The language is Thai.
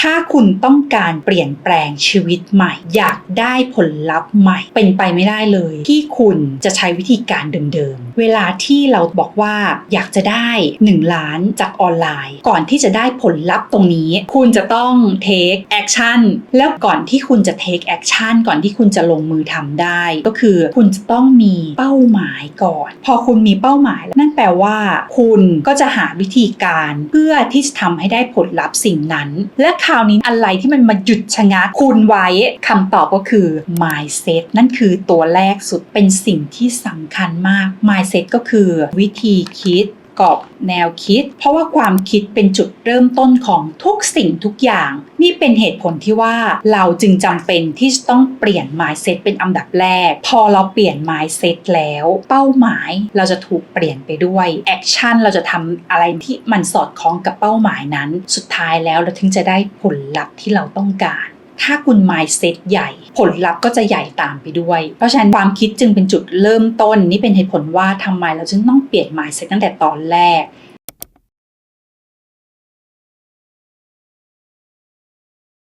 ถ้าคุณต้องการเปลี่ยนแปลงชีวิตใหม่ อยากได้ผลลัพธ์ใหม่ เป็นไปไม่ได้เลย ที่คุณจะใช้วิธีการเดิมๆ เวลาที่เราบอกว่าอยากจะได้ 1 ล้านจากออนไลน์ ก่อนที่จะได้ผลลัพธ์ตรงนี้ คุณจะต้อง take action แล้วก่อนที่คุณจะ take action ก่อนที่คุณจะลงมือทำได้ ก็คือคุณจะต้องมีเป้าหมายก่อน พอคุณมีเป้าหมายนั่นแปลว่า คุณก็จะหาวิธีการเพื่อที่จะทำให้ได้ผลลัพธ์สิ่งนั้น และราวนี้อะไรที่มันมาหยุดชะงักคุณไว้คำตอบก็คือ mindset นั่นคือตัวแรกสุดเป็นสิ่งที่สำคัญมาก mindset ก็คือวิธีคิด กอบแนวคิด เพราะว่าความคิดเป็นจุดเริ่มต้นของทุกสิ่งทุกอย่าง นี่เป็นเหตุผลที่ว่าเราจึงจำเป็นที่จะต้องเปลี่ยน mindset เป็นอันดับแรก พอเราเปลี่ยน mindset แล้ว เป้าหมายเราจะถูกเปลี่ยนไปด้วยแอคชั่นเราจะทำอะไรที่มันสอดคล้องกับเป้าหมายนั้น สุดท้ายแล้วเราถึงจะได้ผลลัพธ์ที่เราต้องการ ถ้าคุณ mindset ใหญ่ ผลลัพธ์ก็จะใหญ่ตามไปด้วย เพราะฉะนั้นความคิดจึงเป็นจุดเริ่มต้น นี่เป็นเหตุผลว่าทำไมเราจึงต้องเปลี่ยน mindset ตั้งแต่ตอนแรก